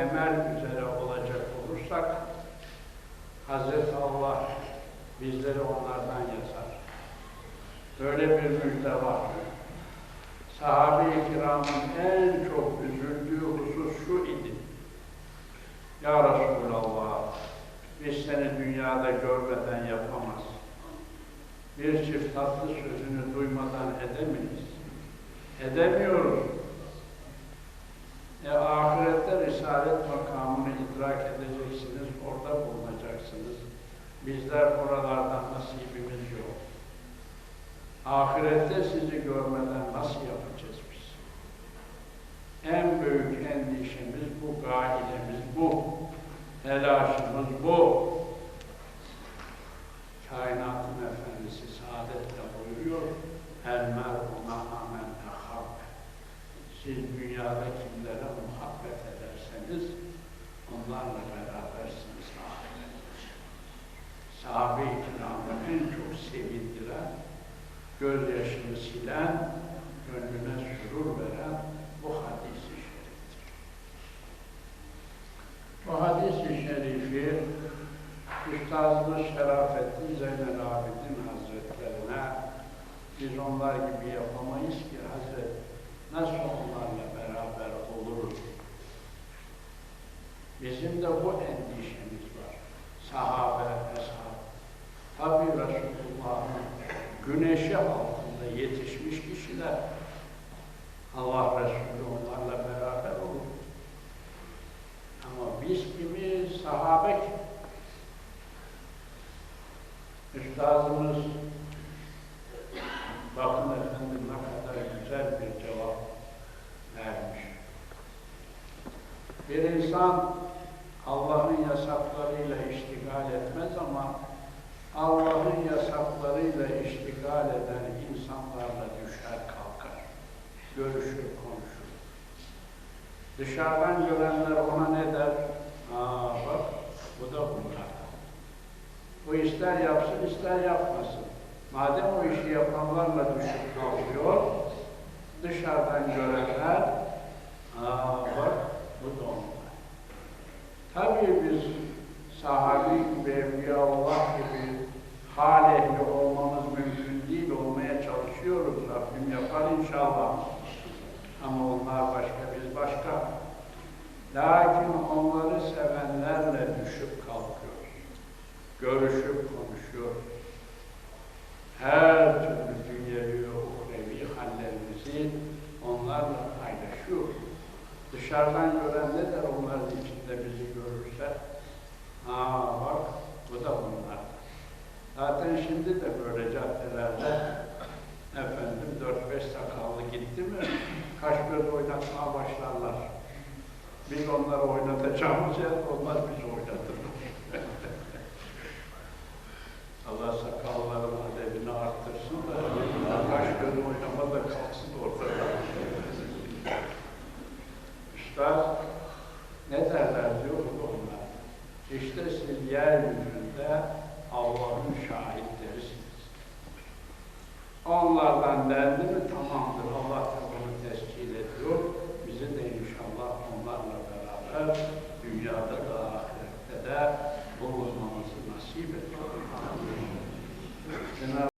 emel üzere olacak olursak Hazreti Allah bizleri onlardan yazar. Böyle bir müjde var. Sahabe-i kiramın en çok üzüldüğü husus şu idi. Ya Resulallah, biz seni dünyada görmeden yapamaz. Bir çift tatlı sözünü duymadan edemeyiz. Edemiyoruz. E, risalet makamını idrak edeceksiniz, orada bulunacaksınız. Bizler oralardan nasibimiz yok. Ahirette sizi görmeden nasıl yapacağız biz? En büyük endişemiz bu, gailemiz bu, telaşımız bu. Kainatın Efendisi saadetle buyuruyor, El ehab. Siz dünyada kimlere muhabbet ederseniz, onlarla berabersiniz ahirette. Sahabe-i kiramı en çok sevindiren, gözyaşını silen, gönlüne sürur veren bu hadis-i şeriftir. Bu hadis-i şerifi Üstazımız Şerafettin Zeynel Abidin Hazretlerine biz onlar gibi yapamayız ki Hazret nasıl onlarla beraber oluruz? Bizim de bu endişemiz var. Sahabe, eshab. Resulullah'ın güneşi altında yetişmiş kişiler Allah Resulü onlarla beraber olur. Ama biz kimi sahabe ki Üstazımız bakın efendim ne kadar güzel bir cevap vermiş. Bir insan Allah'ın yasaklarıyla iştigal etmez ama Allah'ın yasaklarıyla iştigal eden insanlarla düşer kalkar. Görüşür, konuşur. Dışarıdan görenler ona ne der? Aa bak, bu da bunlar. O ister yapsın, ister yapmasın. Madem o işi yapanlarla düşüp kalkıyor, dışarıdan görenler, aa bak bu da onlar. Tabii biz sahabi gibi, evliyaullah gibi hal ehli olmamız mümkün değil, olmaya çalışıyoruz. Rabbim yapar inşallah. Ama onlar başka, biz başka. Lakin onları sevenlerle düşüp kalkıyoruz. Görüşüp konuşuyoruz. Her türlü dünyevi ve uhrevi hallerimizi onlarla paylaşıyoruz. Dışarıdan gören ne der onların içinde bizi görürse? Aa bak, bu da bunlar. Zaten şimdi de böyle caddelerde efendim dört beş sakallı gitti mi kaş göz oynatmaya başlarlar. Biz onları oynatacağımız yer, onlar bizi oynatırlar. Allah sakalların adedini arttırsın da kaş göz oynama da kalksın ortada. Üstad ne derler diyor bu onlar. İşte siz yeryüzünde Allah'ın şahitlerisiniz. Onlardan derdi mi tamamdır. Allah da bunu ediyor. Bizi de inşallah onlarla beraber dünyada da ahirette de bulunmamızı nasip ediyor. Cenab-